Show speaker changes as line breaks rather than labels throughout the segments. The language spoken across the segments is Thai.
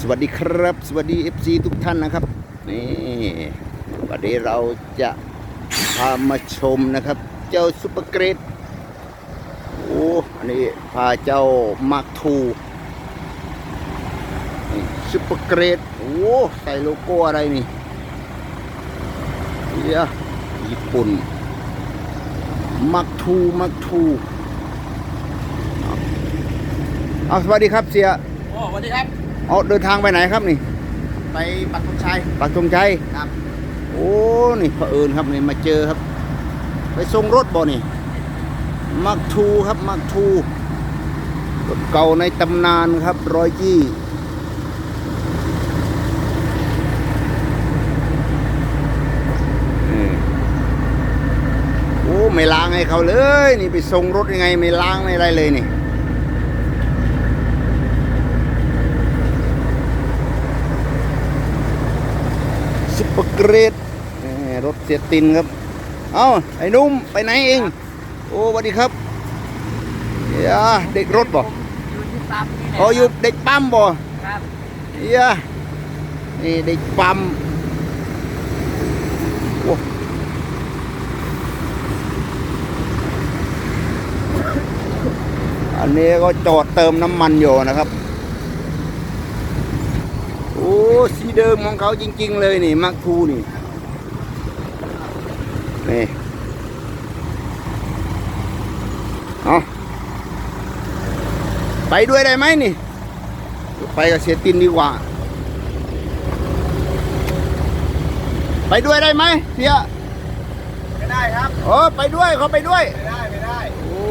สวัสดีครับ สวัสดี FC ทุกท่านนะครับ นี่วันนี้เราจะพามาชมนะครับ เจ้าซุปเปอร์เกรดโอ้อันนี้พาเจ้ามาร์คทูนี่ซุปเปอร์เกรดโอ้ใส่โลโก้อะไรนี่เสียญี่ปุ่นมาร์คทูมาร์คทูเอาสวัสดีครับเสีย
โอ้สวัสดีครับ
เอาเดินทางไปไหนครับนี่
ไปปักธงชัย
ปักธงชัย
ครับ
โอ้นี่เผอิญครับนี่มาเจอครับ ไปส่งรถบ่นี่มักทูครับมักทูรถเก่าในตำนานครับร้อยยี่นี่โอ้ไม่ล้างให้เขาเลย นี่ไปส่งรถยังไง ไม่ล้างไม่อะไรเลยนี่ ซุป เปอร์เกรดนี่รถเสียตินครับ เอ้าไอ้หนุ่มไปไหนเอง โอ้สวัสดีครับเฮียเด็กรถบ่
อยู่ที่ปั๊มนี่แหละ
อ๋ออยู่เด็กปั๊มบ่
ครับ
เฮียนี่เด็กปั๊มโอ้อันนี้ก็จอดเติมน้ำมันอยู่นะครับ โอ้ สีเดิมของเขาจริง ๆ เลยนี่มักทูนี่นี่เอาไปด้วยได้ไหมนี่ ไปกับเสียตินดีกว่า ไปด้วยได้ไหมเสีย
ไม่ได้ครับ
เออไปด้วยเขาไปด้วย
ไม่ได้ ไม่ได้
โอ้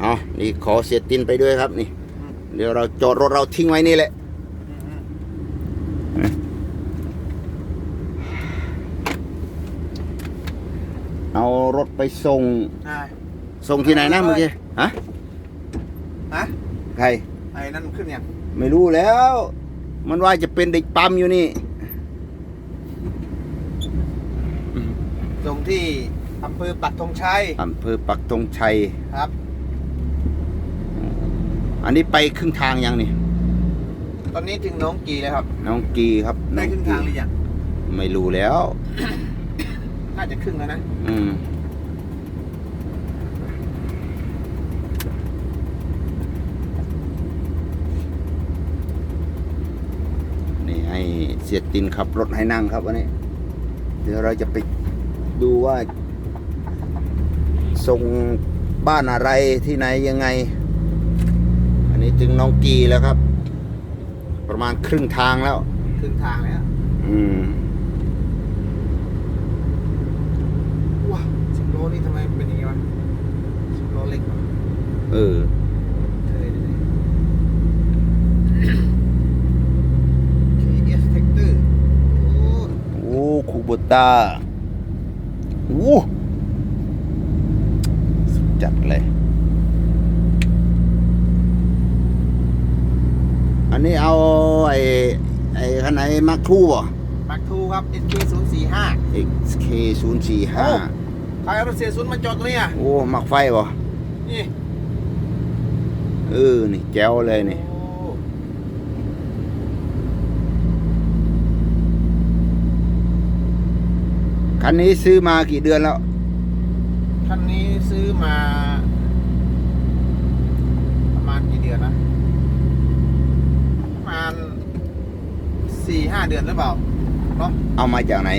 เอานี่ขอเสียตินไปด้วยครับนี่ เดี๋ยวเราจอดรถเราทิ้งไว้นี่แหละ เอา รถไปส่ง
ได้
ส่งที่ไหนนะเมื่อกี้ ฮะ
ฮะ
ใคร
ไอ้นั่นขึ้นยัง
ไม่รู้แล้ว มันว่าจะเป็นเด็กปั๊มอยู่นี่
ส่งที่อำเภอปักธงชัย
อำเภอปักธงชัย
ครับ
อันนี้ไปครึ่งทางยังนี่
ตอนนี้ถึงหน้องกีแล้วครับ
น้องกีครับ
ได้
น้อง
ครึ่ง
กี
ทางหรือยัง
ไม่รู้แล้ว
น่าจะครึ่งแล้วนะ
อืมนี่ให้เสียตินขับรถให้นั่งครับวันนี้ เดี๋ยวเราจะไปดูว่าส่งบ้านอะไรที่ไหนยังไง อันนี้ถึงน้องกีแล้วครับ ประมาณครึ่งทางแล้ว
ครึ่งทางแล้ว
อืม
ว้าสิบโลนี่ทำไมเป็นอย่างงี้วะสิบโลเล็กวะ
เออ
เทยเลย KS Tractor โอ้
โอ้คูโบต้าโอ้สุดจัดเลย อันนี้เอาไอ้ไอ้คันไหนมาครูบ่
ปักทูครับ SK 0 4 5
XK 0 4
โอ้
5
ใครเอารถเสียศูนย์มาจอดตรงนี้อะ
โอ้ มักไฟบ่
นี่
เออ นี่แจ๋วเลยนี่
โอ้
คั นนี้ซื้อมากี่เดือนแล้ว
คันนี้ซื้อมา ประมาณกี่เดือนนะประมาณสี่ห้าเดือนหรือเปล่าเนาะ
เอามาจากไหน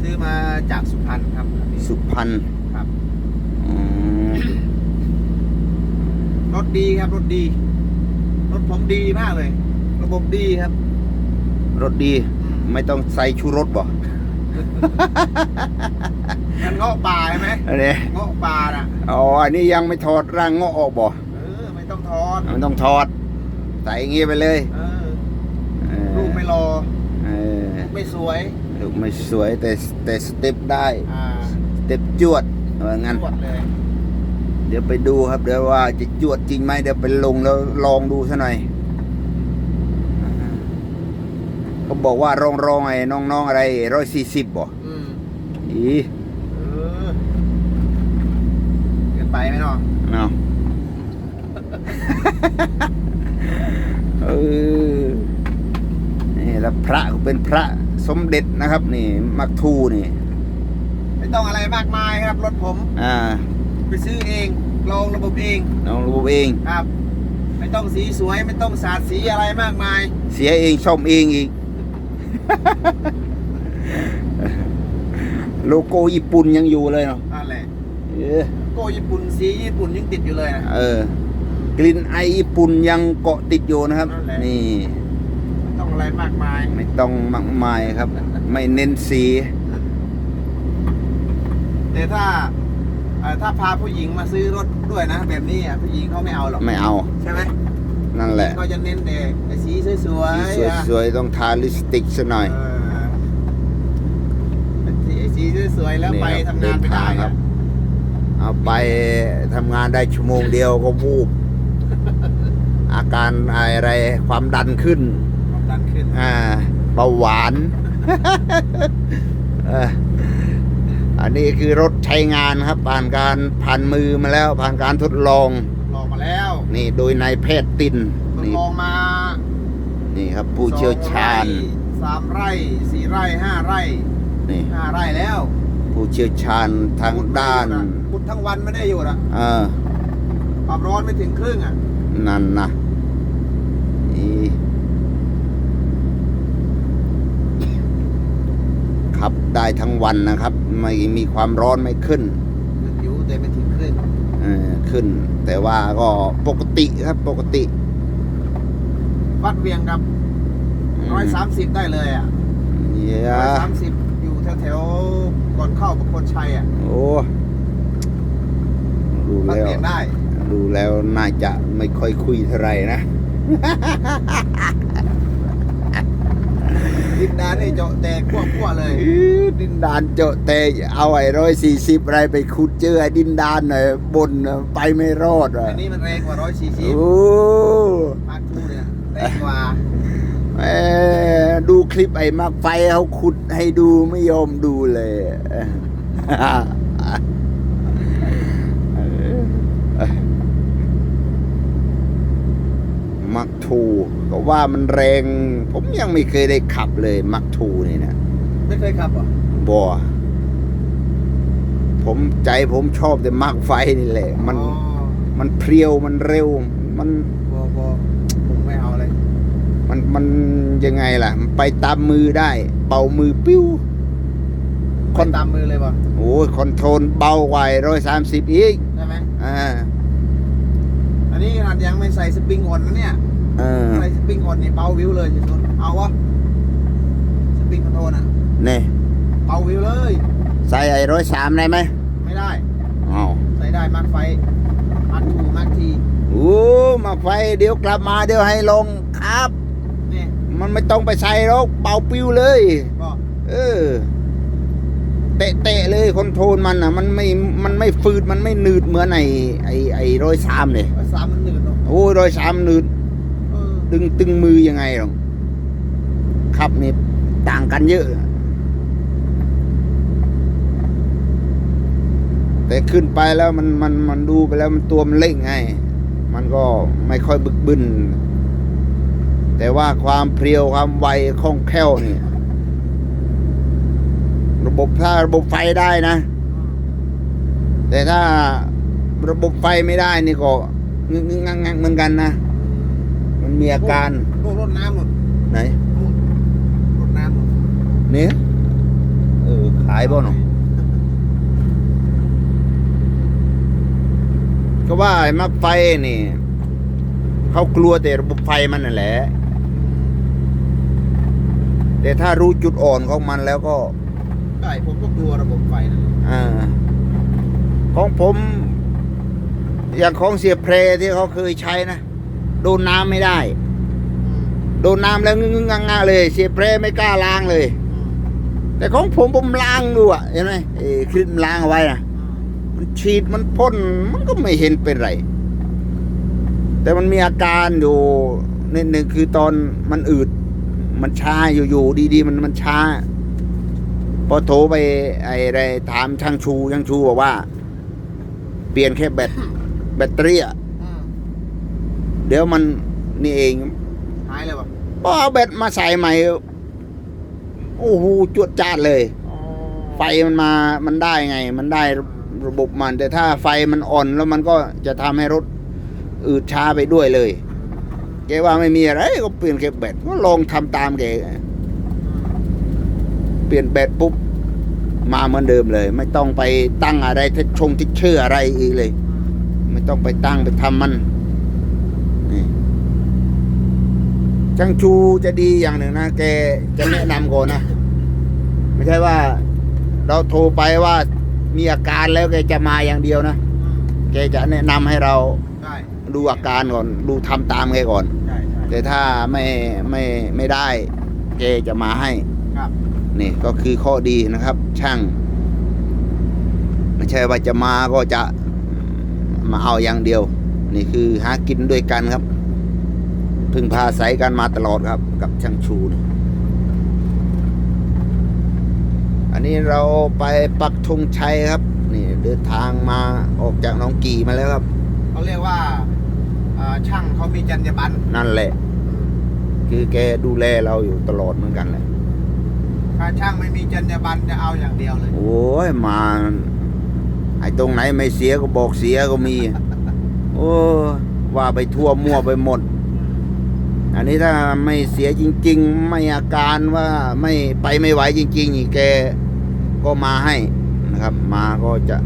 ซื้อมาจากสุพรรณครับ
สุพรรณ
ครับ
อืม
รถดีครับรถดีรถผมดีมากเลย ระบบดีครับ
รถดี
อืม
ไม่ต้องใส่ชูรสบ่
มันเงาะป่าใช่ไหม
อันนี้
เงาะป่าน่ะ
อ๋ออันนี้ยังไม่ถอดร่างเงาะออกบ่
เออไม่ต้องทอน
มันต้องถอดใส่อย่างงี้ไปเลย
เออ
เออ
ลูกไม่รอ
เออ
ลูกไม่สวย
ลูกไม่สวยแต่แต่สเต็ปได้
อ่า
สเต็ปจวดว่างั้น
ตรวจเลย
เดี๋ยวไปดูครับเดี๋ยวว่าจะจวดจริงไหมเดี๋ยวไปลงแล้วลองดูซะหน่อยเขา บอกว่ารองรองๆไอ้น้องๆอะไรร้อยสี่สิบบ่
อืม
อี
เออเกินไปไหมเนาะ
เนาะ เออนี่แล้วพระก็เป็นพระสมเด็จนะครับ นี่ มักทูนี่
ไม่ต้องอะไรมากมายครับ รถผม
อ่า
ไปซื้อเองลองระบบเอง
น้องรู้เอง
ครับ ไม่ต้องสีสวยไม่ต้องสาดสีอะไรมากมาย
เสียเองซ่อมเองอีก โลโก้ญี่ปุ่นยังอยู่เลยเนาะ
นั่นแหละ
เออ
โก้ญี่ปุ่นสีญี่ปุ่นยังติดอยู่เลยนะ
เออ กลิ่นไอญี่ปุ่นยังเกาะติดอยู่นะครับ
นั่นแหละ
นี่
ไม่ต้องอะไรมากมาย
ไม่ต้องมากมายครับ ไม่เน้นสี
แต่ถ้าเอ่อถ้าพาผู้หญิงมาซื้อรถด้วยนะ แบบนี้อะผู้หญิงเขาไม่เอาหรอก
ไม่เอา
ใช่ไหม
นั่นแหละ
ก็จะเน้นแต่แต่สีสวย
สี
ๆอะ
สวยๆต้องทาลิปสติกซะหน่อย
เออสีสีสวยๆแล้ว
นี่
ไป
ครับ
ทำงานไปได้
เดินทางค
ค
รั
รับบ
เอาไปทำงานได้ชั่วโมงเดียวก็วูบอาการอะไรความดันขึ้น
ความดันขึ้น
อ่าเบาหวานเอออันนี้คือรถใช้งานครับ ผ่านการผ่านมือมาแล้ว ผ่านการทดลอง
ลองมาแล้ว
นี่โดยนายแพทย์ติน
ทด
นี่
ลองมา
นี่ครับผู้เชี่ยวชาญ
สองไร่สามไร่สี่ไร่ห้าไร่
นี่
ห้าไร่แล้ว
ผู้เชี่ยวชาญทางด้าน
ขุดทั้งวันไม่ได้อยู่นะ
เออ
ความร้อนไม่ถึงครึ่งอะ
นั่นนะนี่ขับได้ทั้งวันนะครับ ไม่มีความร้อนไม่ขึ้น ขึ้น แต่ว่าก็ปกติครับปกติ
วัดเวียงกับร้อยสามสิบได้เลยอะ
เย
ร้อย
อะ
สามสิบอยู่แถวๆก่อนเข้าประโคนชัยอะ
โอ้ดู
วัด
แล้ว
เวียงได้
ดูแล้วน่าจะไม่ค่อยคุยเท่าไหร่นะ
ดินแดนนี่เจาะแตกขั้วๆเลย
อื้อดินดานเจาะเตะเอาไอ้ร้อยสี่สิบอะไรไปขุดเจอไอ้ดินดานหน่อยบนน่ะไปไม่รอดอะ
อันนี้มันแรงกว่าร้อยสี่สิบ
โอ้
มาร์คทูเนี่ยแรงกว่า
แหม่ดูคลิปไอ้มักไฟเขาขุดให้ดูไม่ยอมดูเลย มักทูก็ว่ามันแรง ผมยังไม่เคยได้ขับเลยมักทูนี่นะ
ไม่เคยขับเหรอะ
บัวผมใจผมชอบแต่มักไฟนี่แหละ มันมันเพรียวมันเร็ว มัน
บอบอผมไม่เอาเลย
มันมันยังไงล่ะมันไปตามมือได้เป่ามือปิ้ว
คนตามมือเลยป่ะ
โอ้ยคอนโทรลเบากว่าร้อยสามสิบอีก
ได้ไหม
อ่า
อั นนี้ขนาดยังไม่ใส่สปริงออนนะเนี่ย
เออ
ใส่สปริงออนนี่เบาวิวเลยจิตุนเอาวะสปริงคอนโทรลอะ
เนี่ย
เบาวิวเลย
ใส่ไอ้ร้อยสามได้ไหม
ไม่ได้
อ้าว
ใส่ได้มาร์คไฟมาร์คทูมาร์คที
โอ้มาไฟเดี๋ยวกลับมาเดี๋ยวให้ลงครับ
นี่
มันไม่ต้องไปใส่หรอกเป่าปิ้วเลย
ก็
เออ เตะเตะเลยคอนโทรลมันอะ มันไม่มันไม่ฟืดมันไม่หนืดเหมือนไอ้ไอ้ไอ้ร้อยสามเลย
สามมันหนืดเนอะ
โอ้ยร้อยสามหนืด
เออ
ดึงตึงมือยังไงหรอกครับนี่ต่างกันเยอะ แต่ขึ้นไปแล้วมันมันมันดูไปแล้วมันตัวมันเล็กไง มันก็ไม่ค่อยบึกบึนแต่ว่าความเพรียวความไวคล่องแคล่วนี่ระ บบถ้าระบบไฟได้นะ แต่ถ้าระบบไฟไม่ได้นี่ก็งึงงังงังเหมือนกันนะ มันมีอาการ
พวกรถน้ำหมด
ไหน
รถน้ำหมด
เนี่ยเออขายบ่เนาะก็ว่าไอ้มักไฟนี่เขากลัวแต่ระบบไฟมันนั่นแหละ แต่ถ้ารู้จุดอ่อนของมันแล้วก็
ใช่ผมก็กลัวระบบไฟนะ
อ่าของผม อย่างของเสียเพลที่เขาเคยใช้นะโดนน้ำไม่ได้
อืม
โดนน้ำแล้วงึงงงๆเลย เสียเพลไม่กล้าล้างเลย
อืม
แต่ของผมผมล้างดูอะเห็นไหมเอ้คลิปล้างเอาไว้นะ
อืม
มันฉีดมันพ่นมันก็ไม่เห็นเป็นไร แต่มันมีอาการอยู่นิดหนึ่งคือตอนมันอืด มันช้าอยู่ๆดีๆ มันมันช้า พอโทรไปไอ้อะไรถามช่างชูช่างชูบอกว่า เปลี่ยนแค่แบตแบตเตอรี่อะ
อืม
เดี๋ยวมันนี่เอง
หายเลยป่ะ
พอเอาแบตมาใส่ใหม่โอ้โหจวดจ้าดเลย
อ๋อ
ไฟมันมามันได้ไง มันได้ระบบมัน แต่ถ้าไฟมันอ่อนแล้วมันก็จะทำให้รถอืดช้าไปด้วยเลย แกว่าไม่มีอะไรก็เปลี่ยนแกแบตก็ลองทำตามแก เปลี่ยนแบตปุ๊บมาเหมือนเดิมเลย ไม่ต้องไปตั้งอะไรทชงทิชเชอร์อะไรอีกเลย ไม่ต้องไปตั้งไปทำมันนี่ช่างชูจะดีอย่างหนึ่งนะแกจะแนะนำก่อนนะ ไม่ใช่ว่า เราโทรไปว่ามีอาการแล้วแกจะมาอย่างเดียวนะ
อืม
แกจะแนะนำให้เรา
ใช่
ดูอาการก่อน ดูทำตามแกก่อน
ใช่ใช่
แต่ถ้าไม่ไม่ไม่ได้ แกจะมาให้
ครับ
นี่ก็คือข้อดีนะครับ ช่าง ไม่ใช่ว่าจะมาก็จะมาเอาอย่างเดียว นี่คือหากินด้วยกันครับ พึ่งพาอาศัยกันมาตลอดครับ กับช่างชูนี่อันนี้เราไปปักธงชัยครับ นี่เดินทางมาออกจากหน้องกี่มาแล้วครับ
เขาเรียกว่าอ่าช่างเขามีจรรยาบรรณ
นั่นแหละ คือแกดูแลเราอยู่ตลอดเหมือนกันแหละ
ถ้าช่างไม่มีจรรยาบรรณจะเอาอย่างเดียวเลย
โอ้ยมาไอ้ตรงไหนไม่เสียก็บอกเสียก็มี โอ้ว่าไปทั่วมั่วไปหมด อันนี้ถ้าไม่เสียจริง ๆ ไม่อาการว่าไม่ไปไม่ไหวจริงๆนี่แกก็มาให้นะครับ มาก็จะ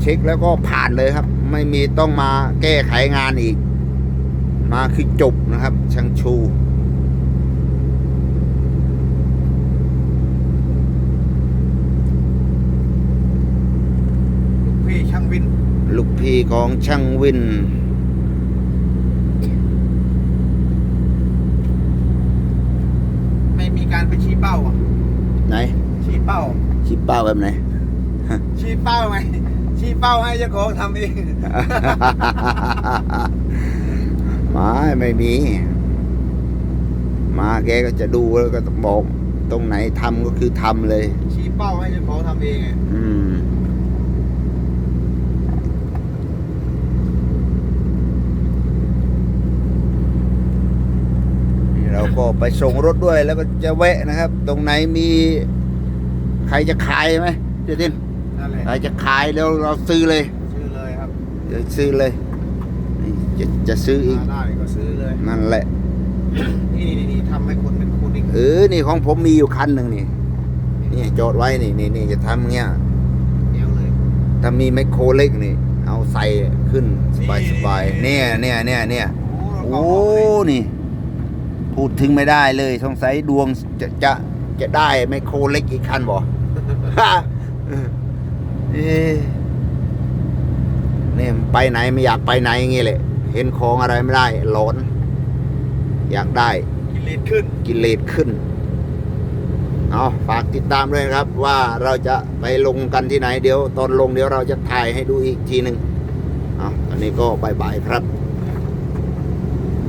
เช็คแล้วก็ผ่านเลยครับ ไม่มีต้องมาแก้ไขงานอีก มาคือจบนะครับช่างชู
พี่ช่างวิน
ลูกพี่ของช่างวิน
ไม่มีการไปชี้เป้าอะ
ไหน
ชี้เป้า
ชิปเป้าแบบไหน
ชี้เป้าไงชี้เป้าให้เจ้าของทำเอง
ไม่ไม่มี มาแกก็จะดูแล้วก็บอก ตรงไหนทำก็คือทำเลย
ชี้เป้าให้เจ้าของทำเองไง
อืม นี่เรา ก็ไปส่งรถด้วยแล้วก็จะแวะนะครับ ตรงไหนมี ใครจะขายไหมเจติน
นั่นแหละ
ใครจะขายแล้วเราซื้อเลย
ซื้อเลยครับ
เดี๋ยวซื้อเลยนี่จะจะซื้ออีก
มาได้ก็ซื้อเลย
นั่นแหละ
นี่นี่นี่ทำให้คนเป็นคุณอีก
เออ นี่ของผมมีอยู่คันหนึ่งนี่ นี่จอดไว้นี่นี่นี่จะทำเงี้ย
เดียวเลย
ถ้ามีไมโครเล็กนี่ เอาใส่ขึ้นสบาย
นี่
สบายเนี่ยเนี่ยเนี่ยเนี่ย
โอ้
โอ้นี่ พูดถึงไม่ได้เลยสงสัยดวงจะจะจะได้ไมโครเล็กอีกคันบ่เอ๊ะเนี่ยไปไหนไม่อยากไปไหนอย่างงี้เลยเห็นของอะไรไม่ได้หลอน อยากได้
กิเลสขึ้น
กิเลสขึ้นเอาฝากติดตามด้วยนะครับ ว่าเราจะไปลงกันที่ไหนเดี๋ยว ตอนลงเดี๋ยวเราจะถ่ายให้ดูอีกทีหนึ่งเอาอันนี้ก็บายบายครับ